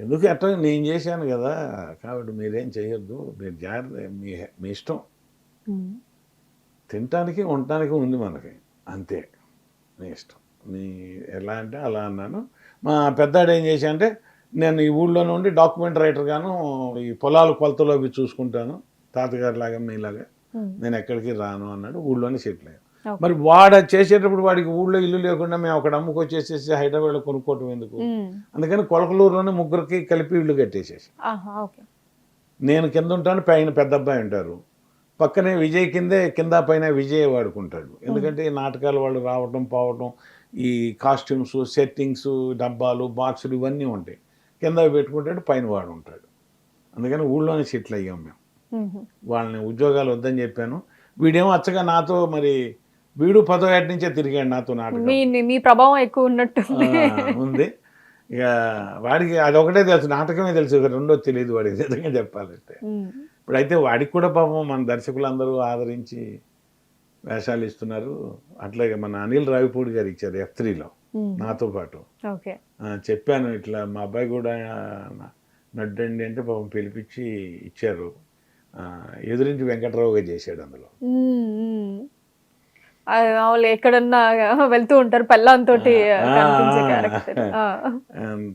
ఎందుకు ఎట్లా నేను చేశాను కదా? కాబట్టి మీరేం చేయొద్దు. మీరు జాగ్రత్త మీ మీ ఇష్టం. తినటానికి ఉండటానికి ఉంది మనకి. అంతే. నీ ఇష్టం. నీ ఎలా అంటే అలా అన్నాను. మా పెద్దాడు ఏం చేశా అంటే నేను ఈ ఊళ్ళోనే ఉండి డాక్యుమెంట్ రైటర్ గాను ఈ పొలాలు కొలతలు అవి చూసుకుంటాను. తాతగారి లాగా మీలాగా. నేను ఎక్కడికి రాను అన్నాడు. ఊళ్ళోనే సెటిల్ అయ్యాను. మరి వాడు చేసేటప్పుడు వాడికి ఊళ్ళో ఇల్లు లేకుండా మేము అక్కడ అమ్ముకొచ్చేసేసి హైదరాబాద్లో కొనుక్కోవటం ఎందుకు. అందుకని కొలకలూరులోనే ముగ్గురికి కలిపి ఇల్లు కట్టేసేసి. నేను కింద ఉంటాను పైన పెద్ద అబ్బాయి ఉంటారు. పక్కనే విజయ్ కిందే కింద పైన విజయ్ వాడుకుంటాడు. ఎందుకంటే ఈ నాటకాలు వాళ్ళు రావటం పోవటం ఈ కాస్ట్యూమ్స్ సెట్టింగ్స్ డబ్బాలు బాక్సులు ఇవన్నీ ఉంటాయి. కింద పెట్టుకుంటాడు పైన వాడు ఉంటాడు అందుకని ఊళ్ళోనే సెటిల్ అయ్యాం మేము. వాళ్ళని ఉద్యోగాలు వద్దని చెప్పాను. వీడేమో అచ్చగా నాతో మరి వీడు పదో ఏట నుంచే తిరిగాడు నాతో నాటకం మీ ప్రభావం ఎక్కువ ఉన్నట్టు ఉంది. ఇక వాడికి అదొకటే తెలుసు నాటకమే తెలుసు ఇక రెండో తెలియదు వాడికి నిజంగా చెప్పాలంటే. ఇప్పుడైతే వాడికి కూడా పాపం మన దర్శకులందరూ ఆదరించి వేషాలు ఇస్తున్నారు. అట్లాగే మన అనిల్ రావిపూడి గారు ఇచ్చారు ఎఫ్ త్రీలో నాతో పాటు. చెప్పాను ఇట్లా మా అబ్బాయి కూడా నడ్డండి అంటే పాపం పిలిపించి ఇచ్చారు. ఎదురించి వెంకట్రావు గారు చేశాడు అందులో. వాళ్ళు ఎక్కడన్నా వెళ్తూ ఉంటారు పెళ్ళంతో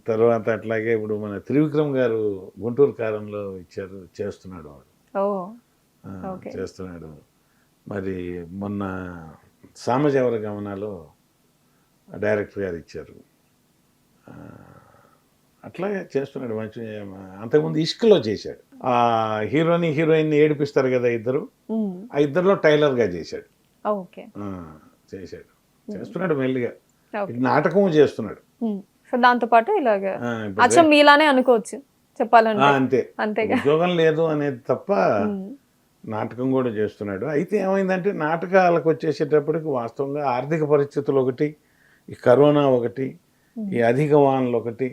తర్వాత అట్లాగే ఇప్పుడు మన త్రివిక్రమ్ గారు గుంటూరు కారంలో ఇచ్చారు చేస్తున్నాడు వాడు. చేస్తున్నాడు. మరి మొన్న సామజవర గమనాలు డైరెక్టర్ గారు ఇచ్చారు. అట్లాగే చేస్తున్నాడు మంచి అంతకుముందు ఇష్కలో చేశాడు. ఆ హీరోని హీరోయిన్ని ఏడిపిస్తారు కదా ఇద్దరు. ఆ ఇద్దరిలో టైలర్గా చేశాడు. ఓకే. చేశాడు. చేస్తున్నాడు మెల్లిగా. నాటకం చేస్తున్నాడు. సో దాంతో పాటు ఇలాగ. అచ్చం మీలానే అనుకోవచ్చు చెప్పాలంటే. అంతే. అంతేగా ఉద్యోగం లేదు అనేది తప్ప. నాటకం కూడా చేస్తున్నాడు. అయితే ఏమైందంటే నాటకాలకు వచ్చేసేటప్పటికి వాస్తవంగా ఆర్థిక పరిస్థితులు ఒకటి ఈ కరోనా ఒకటి ఈ అధిక వానలు ఒకటి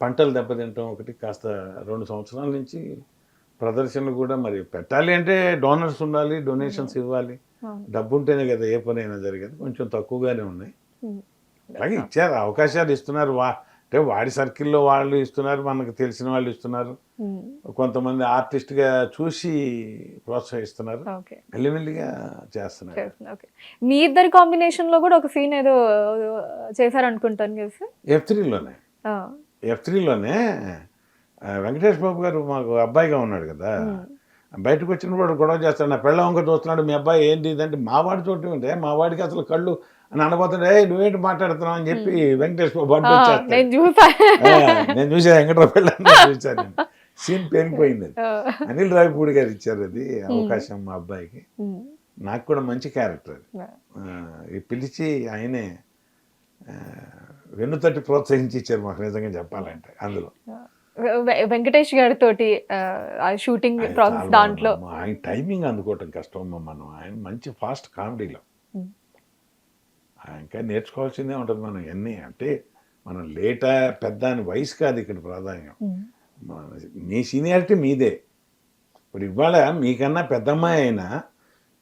పంటలు దెబ్బతింటం ఒకటి కాస్త రెండు సంవత్సరాల నుంచి ప్రదర్శనలు కూడా మరి పెట్టాలి అంటే డోనర్స్ ఉండాలి డొనేషన్స్ ఇవ్వాలి. డబ్బు ఉంటేనే కదా ఏ పని అయినా జరిగేది. కొంచెం తక్కువగానే ఉన్నాయి. అలాగే ఇచ్చారు అవకాశాలు ఇస్తున్నారు. వా అంటే వాడి సర్కిల్లో వాళ్ళు ఇస్తున్నారు మనకు తెలిసిన వాళ్ళు ఇస్తున్నారు. కొంతమంది ఆర్టిస్ట్గా చూసి ప్రోత్సహిస్తున్నారు. మెల్లిమెల్లిగా చేస్తున్నారు. మీ ఇద్దరి కాంబినేషన్లో కూడా ఒక సీన్ ఏదో చేశారనుకుంటాను ఎఫ్ త్రీలోనే. ఎఫ్ త్రీలోనే వెంకటేష్ బాబు గారు మాకు అబ్బాయిగా ఉన్నాడు కదా. బయటకు వచ్చినప్పుడు గొడవ చేస్తాడు. నా పిల్ల వంక చూస్తున్నాడు. మీ అబ్బాయి ఏంటి ఇదంటే మా వాడి చోటు ఉంటే మా వాడికి అసలు కళ్ళు అని అనబోతుండే. "ఏయ్, నువ్వేంటి మాట్లాడుతున్నావు అని చెప్పి వెంకటేష్ బాబు అడ్డు. నేను చూసా. వెంకటరావు చూశాను నేను. సీన్ పేరుకుపోయింది అది. అనిల్ రావిపూడి గారు ఇచ్చారు అది అవకాశం మా అబ్బాయికి. నాకు కూడా మంచి క్యారెక్టర్ అది. పిలిచి ఆయనే వెన్నుతట్టి ప్రోత్సహించి ఇచ్చారు మాకు నిజంగా చెప్పాలంటే అందులో. వెంకటేష్ గారితో షూటింగ్ ప్రాసెస్ దాంట్లో. ఆయన టైమింగ్ అందుకోవటం కష్టం మనం. ఆయన మంచి ఫాస్ట్ కామెడీలో. ఇంకా నేర్చుకోవాల్సిందే ఉంటుంది మనం ఎన్ని అంటే మనం లేటా పెద్ద అని వయసు కాదు ఇక్కడ ప్రాధాన్యం. మీ సీనియారిటీ మీదే. ఇప్పుడు ఇవాళ మీకన్నా పెద్దమ్మాయి అయినా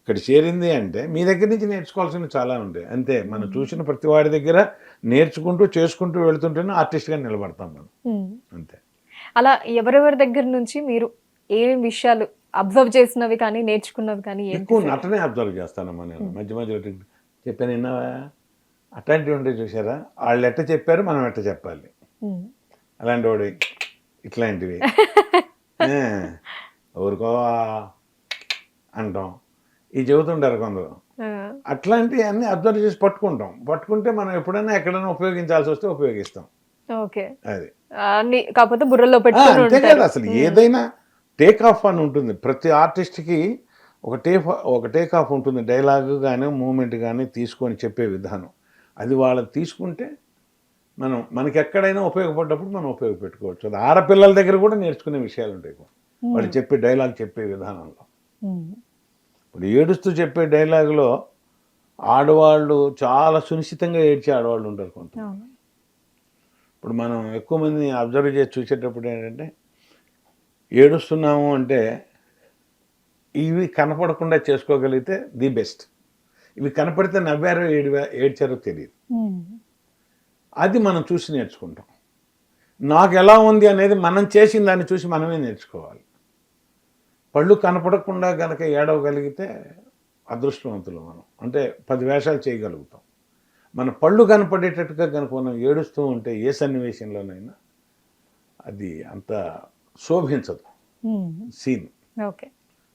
ఇక్కడ చేరింది అంటే మీ దగ్గర నుంచి నేర్చుకోవాల్సినవి చాలా ఉంటాయి. అంతే మనం చూసిన ప్రతి వాడి దగ్గర నేర్చుకుంటూ చేసుకుంటూ వెళ్తుంటేనే ఆర్టిస్ట్గా నిలబడతాం మనం. అంతే. అలా ఎవరెవరి దగ్గర నుంచి మీరు ఏమేమి విషయాలు అబ్జర్వ్ చేసినవి కానీ నేర్చుకున్నవి కానీ ఎక్కువ? నటనే అబ్జర్వ్ చేస్తానమ్మా నేను. మధ్య మధ్యలో చెప్పాను విన్నావా? అట్లాంటివి ఉంటే చూసారా వాళ్ళు ఎట్ట చెప్పారు మనం ఎట్ట చెప్పాలి. అలాంటి వాడు ఇట్లాంటివి. ఏ, ఊరుకో అంటాం. ఈ చెబుతుంటారు కొందరు. అట్లాంటివి అన్నీ అబ్జర్వ్ చేసి పట్టుకుంటాం. పట్టుకుంటే మనం ఎప్పుడైనా ఎక్కడైనా ఉపయోగించాల్సి వస్తే ఉపయోగిస్తాం. ఓకే. అది. అన్ని కాకపోతే బుర్రలో ఆ, పెట్టుకొని అంతే ఉంటారు కదా అసలు ఏదైనా టేక్ ఆఫ్ అని ఉంటుంది. ప్రతి ఆర్టిస్ట్కి ఒక టేక్ ఒక టేక్ ఆఫ్ ఉంటుంది. డైలాగ్ కానీ మూమెంట్ కానీ తీసుకొని చెప్పే విధానం. అది వాళ్ళకి తీసుకుంటే మనం మనకి ఎక్కడైనా ఉపయోగపడ్డప్పుడు మనం ఉపయోగపెట్టుకోవచ్చు. అది ఆడపిల్లల దగ్గర కూడా నేర్చుకునే విషయాలు ఉంటాయి వాళ్ళు చెప్పే డైలాగ్ చెప్పే విధానంలో. ఉమ్. ఇప్పుడు ఏడుస్తూ చెప్పే డైలాగులో ఆడవాళ్ళు చాలా సునిశ్చితంగా ఏడ్చే ఆడవాళ్ళు ఉంటారు కొంత అవును. ఇప్పుడు మనం ఎక్కువ మంది అబ్జర్వ్ చేసి చూసేటప్పుడు ఏంటంటే ఏడుస్తున్నాము అంటే ఇవి కనపడకుండా చేసుకోగలిగితే ది బెస్ట్. ఇవి కనపడితే నవ్వారో ఏడివా ఏడ్చారో తెలియదు. అది మనం చూసి నేర్చుకుంటాం. నాకు ఎలా ఉంది అనేది మనం చేసిన దాన్ని చూసి మనమే నేర్చుకోవాలి. పళ్ళు కనపడకుండా గనక ఏడవగలిగితే అదృష్టవంతులు మనం. అంటే పది వేషాలు చేయగలుగుతాం. మన పళ్ళు కనపడేటట్టుగా కనుక మనం ఏడుస్తూ ఉంటే ఏ సన్నివేశంలోనైనా అది అంత శోభించదు. సీన్. ఓకే.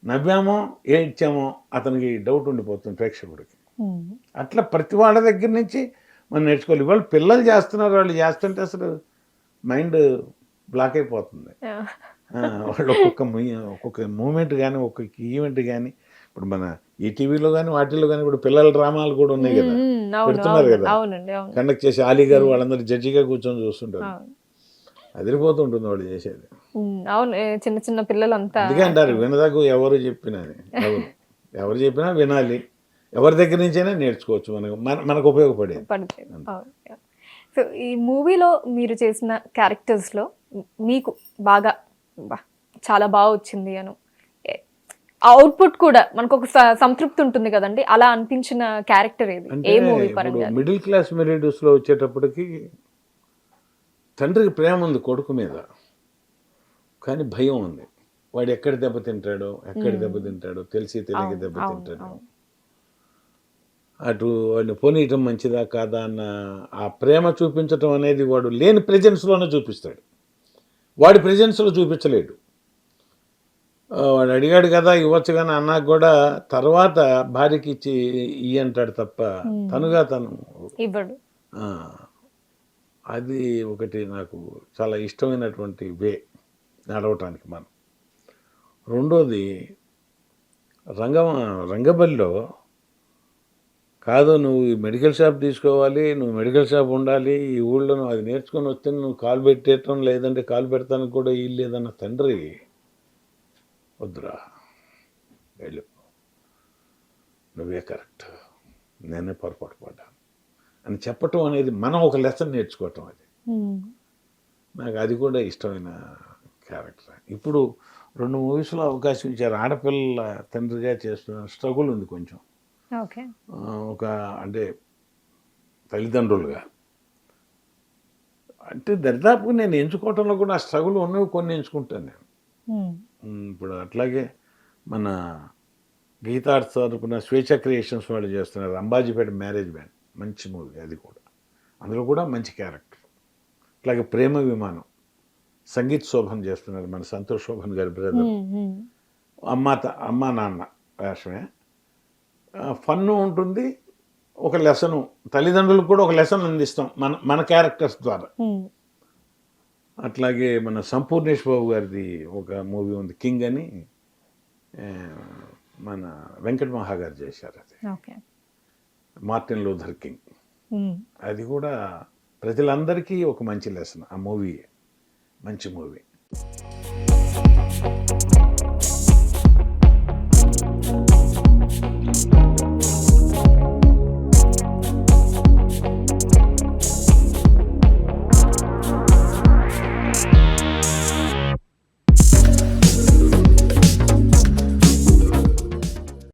నవ్వామో ఏడ్చామో అతనికి డౌట్ ఉండిపోతుంది ప్రేక్షకుడికి. అట్లా ప్రతి వాళ్ళ దగ్గర నుంచి మనం నేర్చుకోవాలి. ఇవాళ పిల్లలు చేస్తున్నారు వాళ్ళు చేస్తుంటే అసలు మైండ్ బ్లాక్ అయిపోతుంది. వాళ్ళు ఒక్కొక్క ఒక్కొక్క మూమెంట్ కానీ ఒక్కొక్క ఈవెంట్ కానీ ఇప్పుడు మన ఈ టీవీలో కానీ వాటిల్లో కానీ ఇప్పుడు పిల్లల డ్రామాలు కూడా ఉన్నాయి కదా. పెడుతున్నారు అవును కదా. కండక్ట్ చేసి ఆలీ గారు వాళ్ళందరూ జడ్జిగా కూర్చొని చూస్తుంటారు. అదిరిపోతుంటుంది వాళ్ళు చేసేది. అవును చిన్న చిన్న పిల్లలంతా అందుకే అంటారు వినదగు ఎవరు చెప్పినా ఎవరు ఎవరు చెప్పినా వినాలి. ఎవరి దగ్గర నుంచైనా నేర్చుకోవచ్చు. మనకు మన మనకు ఉపయోగపడేది. సో ఈ మూవీలో మీరు చేసిన క్యారెక్టర్స్లో మీకు బాగా చాలా బాగా వచ్చింది అను అవుట్పుట్ కూడా మనకు ఒక సంతృప్తి ఉంటుంది కదండి. అలా అనిపించిన క్యారెక్టర్ ఏది? ఏ మూవీ పరంగా? మిడిల్ క్లాస్ మెరీడ్యూస్లో వచ్చేటప్పటికి తండ్రికి ప్రేమ ఉంది కొడుకు మీద. కానీ భయం ఉంది. వాడు ఎక్కడ దెబ్బతింటాడో ఎక్కడ దెబ్బతింటాడో తెలిసి తెలియక దెబ్బతింటాడో. అటు వాడిని పోనీయటం మంచిదా కాదా అన్న ఆ ప్రేమ చూపించటం అనేది వాడు లేని ప్రెజెన్స్లోనే చూపిస్తాడు. వాడి ప్రెజెన్స్లో చూపించలేడు. వాడు అడిగాడు కదా ఇవ్వచ్చు కానీ అన్నాక కూడా తర్వాత భార్యకి ఇచ్చి ఇయ్యి అంటాడు తప్ప తనుగా తను. ఇవ్వడు. అది ఒకటి నాకు చాలా ఇష్టమైనటువంటి వే నడవటానికి మనం. రెండోది రంగ రంగబలిలో కాదు నువ్వు ఈ మెడికల్ షాప్ తీసుకోవాలి నువ్వు మెడికల్ షాప్ ఉండాలి ఈ ఊళ్ళో నువ్వు అది నేర్చుకొని వస్తే నువ్వు కాలు పెట్టేయటం లేదంటే కాలు పెడతానికి కూడా ఇల్లు లేదన్న తండ్రి వద్దురా. వెళ్ళు. నువ్వే కరెక్ట్. నేనే పొరపాటు పడ్డాను. అని చెప్పటం అనేది మనం ఒక లెసన్ నేర్చుకోవటం అది. నాకు అది కూడా ఇష్టమైన క్యారెక్టర్. ఇప్పుడు రెండు మూవీస్లో అవకాశం ఇచ్చారు. ఆడపిల్ల తండ్రిగా చేస్తున్న స్ట్రగుల్ ఉంది కొంచెం. ఒక అంటే తల్లిదండ్రులుగా. అంటే దరిదాపు నేను ఎంచుకోవటంలో కూడా ఆ స్ట్రగుల్ ఉన్నవి కొన్ని ఎంచుకుంటాను నేను. ఇప్పుడు అట్లాగే మన గీతార్థ తరపున స్వేచ్ఛ క్రియేషన్స్ వాళ్ళు చేస్తున్నారు. అంబాజీపేట మ్యారేజ్ బ్యాండ్ మంచి మూవీ అది కూడా. అందులో కూడా మంచి క్యారెక్టర్. అట్లాగే ప్రేమ విమానం. సంగీత్ శోభన్ చేస్తున్నారు మన సంతోష్ శోభన్ గారి బ్రదర్ అమ్మ అమ్మ నాన్న వేషమే. ఫన్ ఉంటుంది ఒక లెసను. తల్లిదండ్రులకు కూడా ఒక లెసన్ అందిస్తాం మన మన క్యారెక్టర్స్ ద్వారా. అట్లాగే మన సంపూర్ణేష్ బాబు గారిది ఒక మూవీ ఉంది కింగ్ అని మన వెంకట మహా గారు చేశారు అది. ఓకే. Martin Luther King. అది కూడా ప్రజలందరికీ ఒక మంచి లెసన్ ఆ మూవీ మంచి మూవీ.